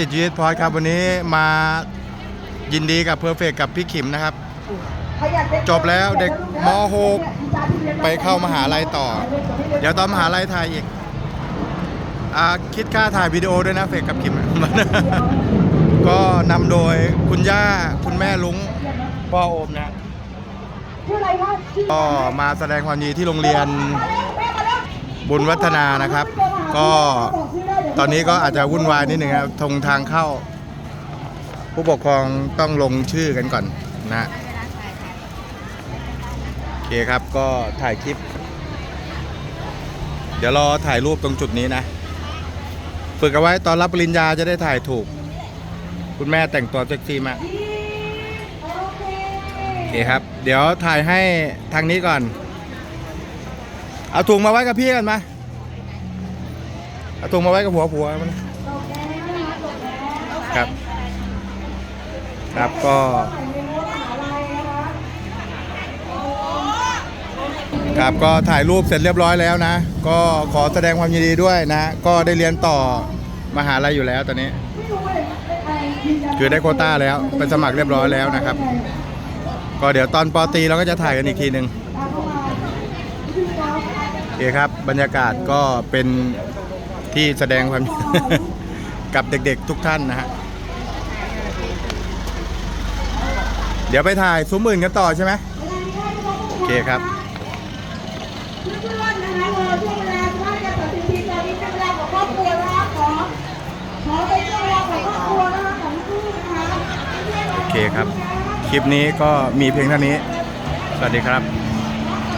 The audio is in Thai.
ติดจีสพอยครับ วันนี้มายินดีกับเพอร์เฟกกับพี่ขิมนะครับ จบแล้วเด็กม .6 ไปเข้ามหาลัยต่อ เดี๋ยวตอนมหาลัยถ่ายอีกอ่าคิดค่าถ่ายวิดีโอด้วยนะเฟกกับขิม ก็นำโดยคุณย่าคุณแม่ลุงพ่อโอมนะก็มาแสดงความยินดีที่โรงเรียนบุญวัฒนานะครับ ก็ ตอนนี้ก็อาจจะวุ่นวายนิดหนึ่งครับตรงทางเข้า ผู้ปกครองต้องลงชื่อกันก่อนนะฮะโอเคครับก็ถ่ายคลิป เดี๋ยวรอถ่ายรูปตรงจุดนี้นะ ฝึกเอาไว้ตอนรับปริญญาจะได้ถ่ายถูก คุณแม่แต่งตัวเซ็กซี่มากโอเคครับ เดี๋ยวถ่ายให้ทางนี้ก่อน เอาถุงมาไว้กับพี่กันมา เอาถุงมาไว้กับหัวผัวมันครับ ครับก็ครับก็ถ่ายรูปเสร็จเรียบร้อยแล้วนะ ก็ขอแสดงความยินดีด้วยนะ ก็ได้เรียนต่อมหาลัยอยู่แล้วตอนนี้ คือได้โคต้าแล้วไปสมัครเรียบร้อยแล้วนะครับ ก็เดี๋ยวตอนปอตีเราก็จะถ่ายกันอีกทีหนึ่งโอเคครับ บรรยากาศก็เป็น ที่แสดงความ กับเด็กๆทุกท่านนะฮะ เดี๋ยวไปถ่ายซุ้มอื่นกันต่อใช่ไหมโอเคครับเพื่อนๆนะคะรอช่วงเวลาว่าจะตัดสินทีตอนนี้เป็นเวลาของครอบครัวนะคะขอขอเป็นช่วงเวลาของครอบครัวนะคะของลูกนะคะโอเคครับ คลิปนี้ก็มีเพียงเท่านี้ สวัสดีครับ